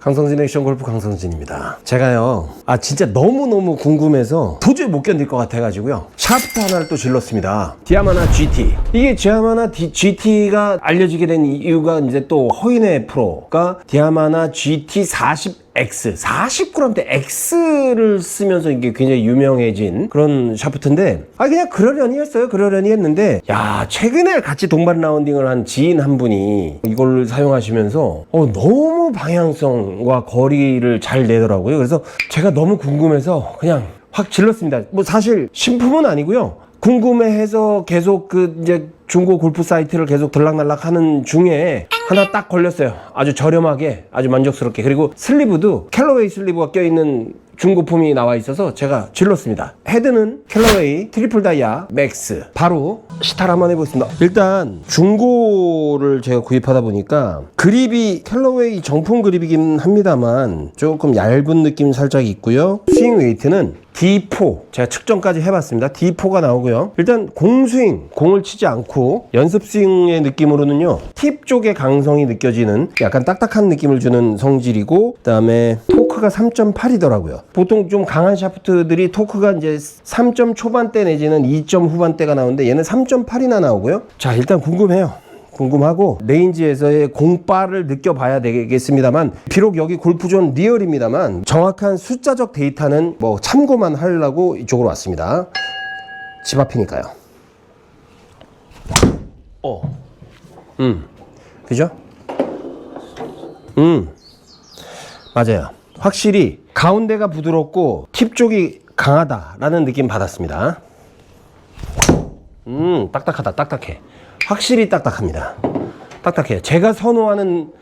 강성진의 액션 골프 강성진입니다. 제가요, 아, 진짜 너무너무 궁금해서 도저히 못 견딜 것 같아가지고요. 샤프트 하나를 또 질렀습니다. 디아마나 GT. 이게 디아마나 GT가 알려지게 된 이유가 이제 또 허인의 프로가 디아마나 GT 40 X, 40g대 X를 쓰면서 이게 굉장히 유명해진 그런 샤프트인데, 아, 그냥 그러려니 했어요. 그러려니 했는데, 야, 최근에 같이 동반 라운딩을 한 지인 한 분이 이걸 사용하시면서, 어, 너무 방향성과 거리를 잘 내더라고요. 그래서 제가 너무 궁금해서 그냥 확 질렀습니다. 뭐 사실 신품은 아니고요. 궁금해해서 계속 그 이제 중고 골프 사이트를 계속 들락날락 하는 중에 하나 딱 걸렸어요. 아주 저렴하게, 아주 만족스럽게. 그리고 슬리브도 캘러웨이 슬리브가 껴있는 중고품이 나와 있어서 제가 질렀습니다. 헤드는 캘러웨이 트리플 다이아 맥스. 바로 시타를 한번 해보겠습니다. 일단 중고를 제가 구입하다 보니까 그립이 캘러웨이 정품 그립이긴 합니다만 조금 얇은 느낌 살짝 있고요. 스윙 웨이트는 D4 제가 측정까지 해봤습니다. D4가 나오고요. 일단 공스윙 공을 치지 않고 연습 스윙의 느낌으로는요. 팁 쪽의 강성이 느껴지는 약간 딱딱한 느낌을 주는 성질이고 그 다음에 토크가 3.8이더라고요. 보통 좀 강한 샤프트들이 토크가 이제 3점 초반대 내지는 2점 후반대가 나오는데 얘는 3.8이나 나오고요. 자 일단 궁금해요. 궁금하고 레인지에서의 공바를 느껴봐야 되겠습니다만 비록 여기 골프존 리얼입니다만 정확한 숫자적 데이터는 뭐 참고만 하려고 이쪽으로 왔습니다. 집 앞이니까요. 어, 음, 그죠? 음, 맞아요. 확실히 가운데가 부드럽고 팁 쪽이 강하다라는 느낌 받았습니다. 음, 딱딱하다, 딱딱해. 확실히 딱딱합니다. 딱딱해요. 제가 선호하는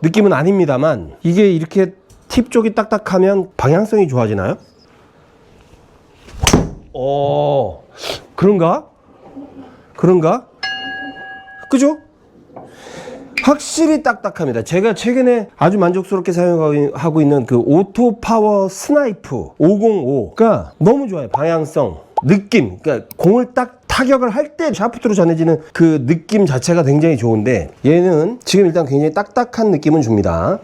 느낌은 아닙니다만, 이게 이렇게 팁 쪽이 딱딱하면 방향성이 좋아지나요? 어, 그런가? 그런가? 그죠? 확실히 딱딱합니다. 제가 최근에 아주 만족스럽게 사용하고 있는 그 오토 파워 스나이프 505가 너무 좋아요. 방향성, 느낌. 그러니까 공을 딱 타격을 할 때 샤프트로 전해지는 그 느낌 자체가 굉장히 좋은데 얘는 지금 일단 굉장히 딱딱한 느낌은 줍니다.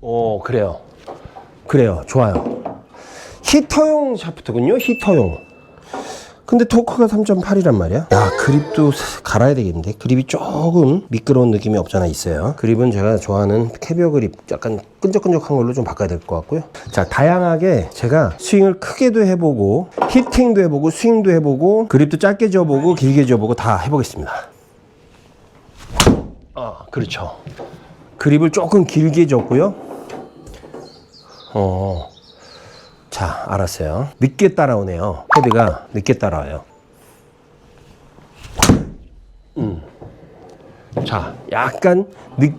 오, 그래요. 그래요. 좋아요. 히터용 샤프트군요. 히터용. 근데 토크가 3.8이란 말이야. 야, 그립도 갈아야 되겠는데. 그립이 조금 미끄러운 느낌이 없잖아 있어요. 그립은 제가 좋아하는 캐비어 그립 약간 끈적끈적한 걸로 좀 바꿔야 될 것 같고요. 자, 다양하게 제가 스윙을 크게도 해보고 히팅도 해보고 스윙도 해보고 그립도 짧게 지어보고 길게 지어보고 다 해보겠습니다. 아, 그렇죠. 그립을 조금 길게 줬고요. 어. 자, 알았어요. 늦게 따라오네요. 헤드가 늦게 따라와요. 음. 자, 약간 늦,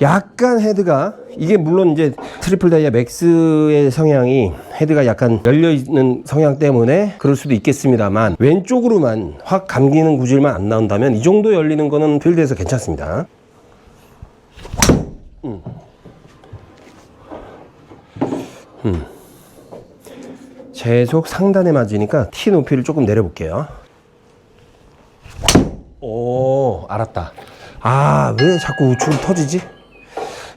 약간 헤드가 이게 물론 이제 트리플 다이아 맥스의 성향이 헤드가 약간 열려 있는 성향 때문에 그럴 수도 있겠습니다만 왼쪽으로만 확 감기는 구질만 안 나온다면 이 정도 열리는 거는 필드에서 괜찮습니다. 계속 상단에 맞으니까 티 높이를 조금 내려볼게요. 오, 알았다. 아, 왜 자꾸 우측으로 터지지?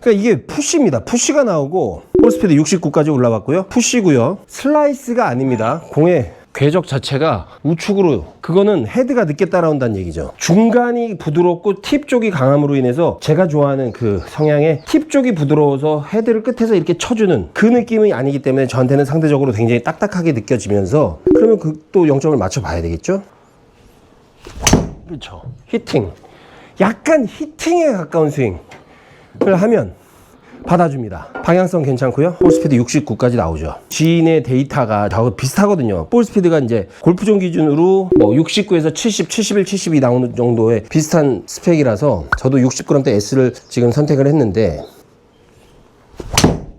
그러니까 이게 푸시입니다. 푸시가 나오고 볼스피드 69까지 올라왔고요. 푸시고요. 슬라이스가 아닙니다. 공의 궤적 자체가 우측으로 그거는 헤드가 늦게 따라온다는 얘기죠. 중간이 부드럽고 팁 쪽이 강함으로 인해서 제가 좋아하는 그 성향의 팁 쪽이 부드러워서 헤드를 끝에서 이렇게 쳐주는 그 느낌이 아니기 때문에 저한테는 상대적으로 굉장히 딱딱하게 느껴지면서 그러면 그또 0점을 맞춰 봐야 되겠죠? 그렇죠. 히팅. 약간 히팅에 가까운 스윙을 하면 받아줍니다. 방향성 괜찮고요. 볼 스피드 69까지 나오죠. 지인의 데이터가 다 비슷하거든요. 볼 스피드가 이제 골프존 기준으로 뭐 69에서 70, 71, 72 나오는 정도의 비슷한 스펙이라서 저도 60g대 S를 지금 선택을 했는데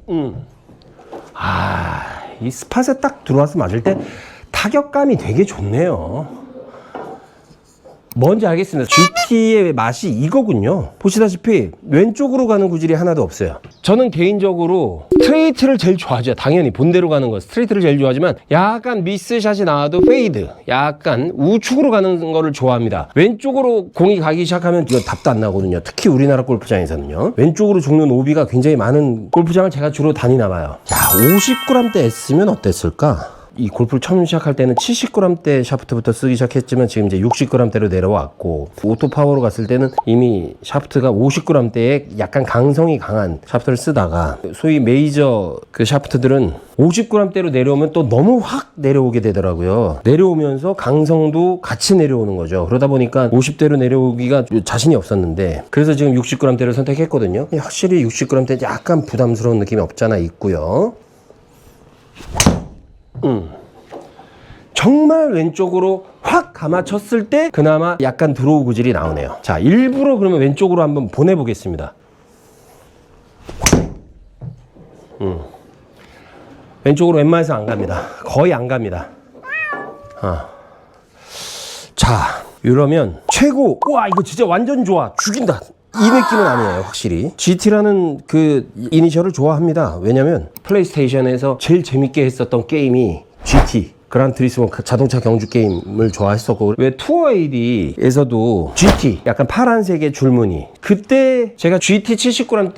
음. 아, 이 스팟에 딱 들어와서 맞을 때 타격감이 되게 좋네요. 뭔지 알겠습니다. GT의 맛이 이거군요. 보시다시피 왼쪽으로 가는 구질이 하나도 없어요. 저는 개인적으로 스트레이트를 제일 좋아하죠. 당연히 본대로 가는 거 스트레이트를 제일 좋아하지만 약간 미스샷이 나와도 페이드, 약간 우측으로 가는 거를 좋아합니다. 왼쪽으로 공이 가기 시작하면 이거 답도 안 나거든요. 특히 우리나라 골프장에서는요. 왼쪽으로 죽는 오비가 굉장히 많은 골프장을 제가 주로 다니나 봐요. 야, 50g대 S면 어땠을까? 이 골프를 처음 시작할 때는 70g대 샤프트부터 쓰기 시작했지만 지금 이제 60g대로 내려왔고 오토 파워로 갔을 때는 이미 샤프트가 50g대에 약간 강성이 강한 샤프트를 쓰다가 소위 메이저 그 샤프트들은 50g대로 내려오면 또 너무 확 내려오게 되더라고요. 내려오면서 강성도 같이 내려오는 거죠. 그러다 보니까 50대로 내려오기가 자신이 없었는데 그래서 지금 60g대를 선택했거든요. 확실히 60g대 약간 부담스러운 느낌이 없잖아 있고요. 정말 왼쪽으로 확 감아쳤을 때 그나마 약간 드로우 구질이 나오네요. 자, 일부러 그러면 왼쪽으로 한번 보내보겠습니다. 음. 왼쪽으로 웬만해서 안 갑니다. 거의 안 갑니다. 아. 자, 이러면 최고. 와, 이거 진짜 완전 좋아. 죽인다. 이 느낌은 아니에요, 확실히. GT라는 그 이니셜을 좋아합니다. 왜냐면 플레이스테이션에서 제일 재밌게 했었던 게임이 GT. 그란 트리스모 자동차 경주 게임을 좋아했었고 왜 투어 AD에서도 GT 약간 파란색의 줄무늬 그때 제가 GT 79람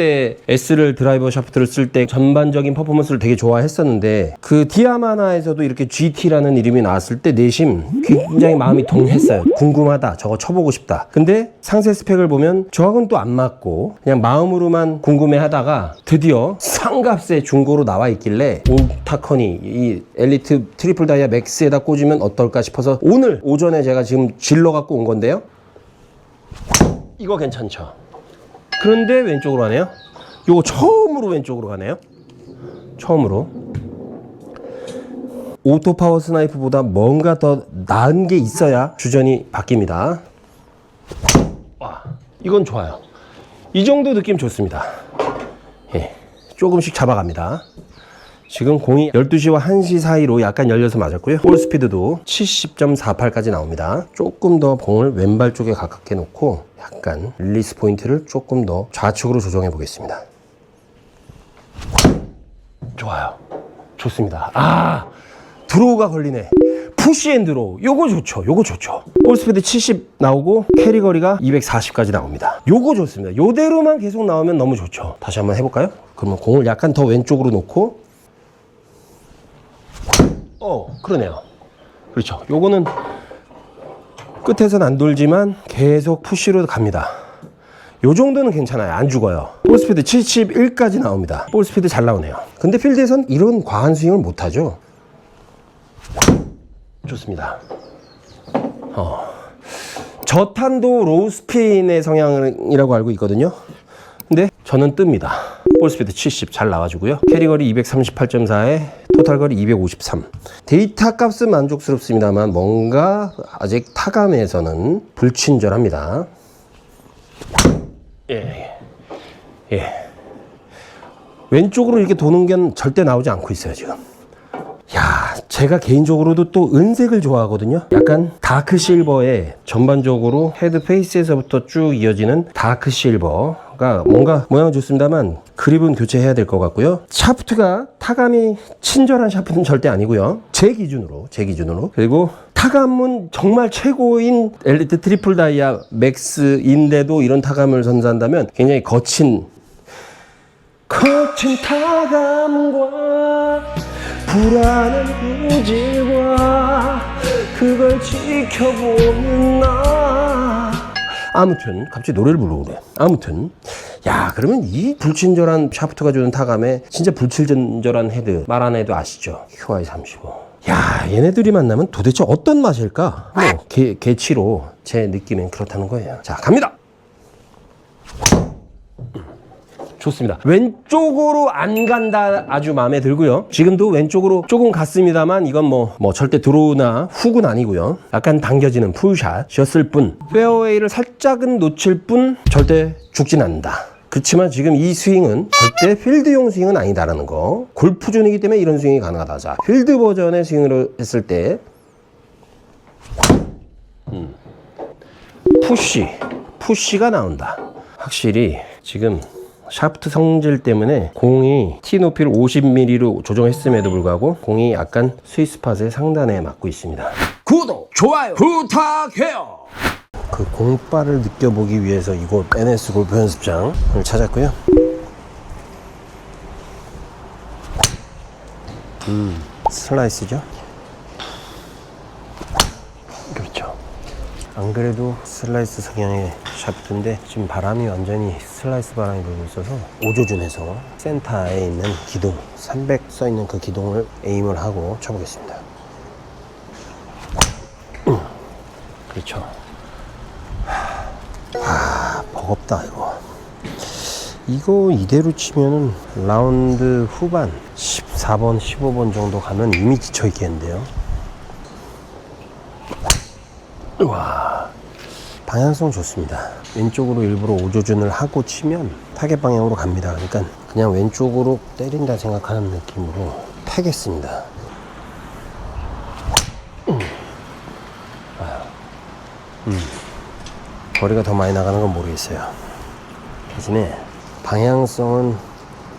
S를 드라이버 샤프트를 쓸 때 전반적인 퍼포먼스를 되게 좋아했었는데 그 디아마나에서도 이렇게 GT라는 이름이 나왔을 때 내심 굉장히 마음이 동했어요. 궁금하다. 저거 쳐보고 싶다. 근데 상세 스펙을 보면 저하고는 또 안 맞고 그냥 마음으로만 궁금해하다가 드디어 상값의 중고로 나와 있길래 올타커니 이 엘리트 트리플 다이아 맥스에다 꽂으면 어떨까 싶어서 오늘 오전에 제가 지금 질러 갖고 온 건데요. 이거 괜찮죠 그런데 왼쪽으로 가네요? 요거 처음으로 왼쪽으로 가네요? 처음으로. 오토 파워 스나이프보다 뭔가 더 나은 게 있어야 주전이 바뀝니다. 와 이건 좋아요. 이 정도 느낌 좋습니다. 예, 조금씩 잡아갑니다 지금 공이 12시와 1시 사이로 약간 열려서 맞았고요. 볼 스피드도 70.48까지 나옵니다. 조금 더 공을 왼발 쪽에 가깝게 놓고 약간 릴리스 포인트를 조금 더 좌측으로 조정해 보겠습니다. 좋아요. 좋습니다. 아, 드로우가 걸리네. 푸시 앤 드로우. 요거 좋죠. 요거 좋죠. 볼 스피드 70 나오고 캐리 거리가 240까지 나옵니다. 요거 좋습니다. 요대로만 계속 나오면 너무 좋죠. 다시 한번 해볼까요? 그러면 공을 약간 더 왼쪽으로 놓고 어, 그러네요. 그렇죠. 요거는 끝에선 안 돌지만 계속 푸시로 갑니다. 요 정도는 괜찮아요. 안 죽어요. 볼 스피드 71까지 나옵니다. 볼 스피드 잘 나오네요. 근데 필드에선 이런 과한 스윙을 못 하죠. 좋습니다. 어. 저탄도 로우 스핀의 성향이라고 알고 있거든요. 근데 저는 뜹니다. 볼 스피드 70 잘 나와주고요. 캐리거리 238.4에 토탈 거리 253. 데이터 값은 만족스럽습니다만 뭔가 아직 타감에서는 불친절합니다. 예. 예. 왼쪽으로 이렇게 도는 게 절대 나오지 않고 있어요, 지금. 야, 제가 개인적으로도 또 은색을 좋아하거든요. 약간 다크 실버에 전반적으로 헤드 페이스에서부터 쭉 이어지는 다크 실버가 뭔가 모양은 좋습니다만 그립은 교체해야 될 것 같고요. 샤프트가 타감이 친절한 샤프트는 절대 아니고요. 제 기준으로, 제 기준으로. 그리고 타감은 정말 최고인 엘리트 트리플 다이아 맥스인데도 이런 타감을 선사한다면 굉장히 거친 거친 타감과 불안한 구질과 그걸 지켜보는 나 아무튼 갑자기 노래를 부르고 그래 아무튼 야 그러면 이 불친절한 샤프트가 주는 타감에 진짜 불친절한 헤드 말 안 해도 아시죠 QI 35 야, 얘네들이 만나면 도대체 어떤 맛일까? 뭐, 개, 개치로 제 느낌엔 그렇다는 거예요. 자, 갑니다! 좋습니다. 왼쪽으로 안 간다 아주 마음에 들고요. 지금도 왼쪽으로 조금 갔습니다만 이건 뭐, 뭐 절대 드로우나 훅은 아니고요. 약간 당겨지는 풀샷이었을 뿐 페어웨이를 살짝은 놓칠 뿐 절대 죽진 않는다. 그렇지만 지금 이 스윙은 절대 필드용 스윙은 아니다라는 거. 골프존이기 때문에 이런 스윙이 가능하다. 자, 필드 버전의 스윙으로 했을 때 푸시, 푸시가 나온다. 확실히 지금 샤프트 성질 때문에 공이 티 높이를 50mm로 조정했음에도 불구하고 공이 약간 스위스팟의 상단에 맞고 있습니다. 구독, 좋아요 부탁해요. 그 공바를 느껴보기 위해서 이곳 NS 골프 연습장을 찾았고요. 음, 슬라이스죠? 그렇죠. 안 그래도 슬라이스 성향의 샤프트인데 지금 바람이 완전히 슬라이스 바람이 불고 있어서 오조준에서 센터에 있는 기둥 300 써 있는 그 기둥을 에임을 하고 쳐보겠습니다. 음, 그렇죠. 아 버겁다 이거. 이거 이대로 치면은 라운드 후반 14번, 15번 정도 가면 이미 지쳐 있겠는데요. 와 방향성 좋습니다. 왼쪽으로 일부러 오조준을 하고 치면 타겟 방향으로 갑니다. 그러니까 그냥 왼쪽으로 때린다 생각하는 느낌으로 패겠습니다. 음. 거리가 더 많이 나가는 건 모르겠어요. 대신에 방향성은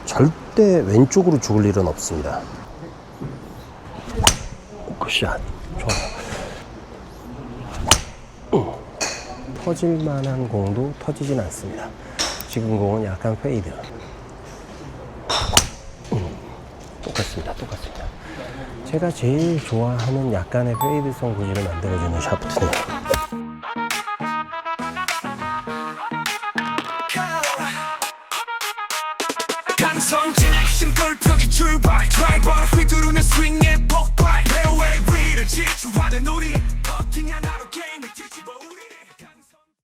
절대 왼쪽으로 죽을 일은 없습니다. 굿샷. 좋아요. 터질 만한 공도 터지진 않습니다. 지금 공은 약간 페이드. 음, 똑같습니다. 똑같습니다. 제가 제일 좋아하는 약간의 페이드성 구질을 만들어주는 샤프트네요.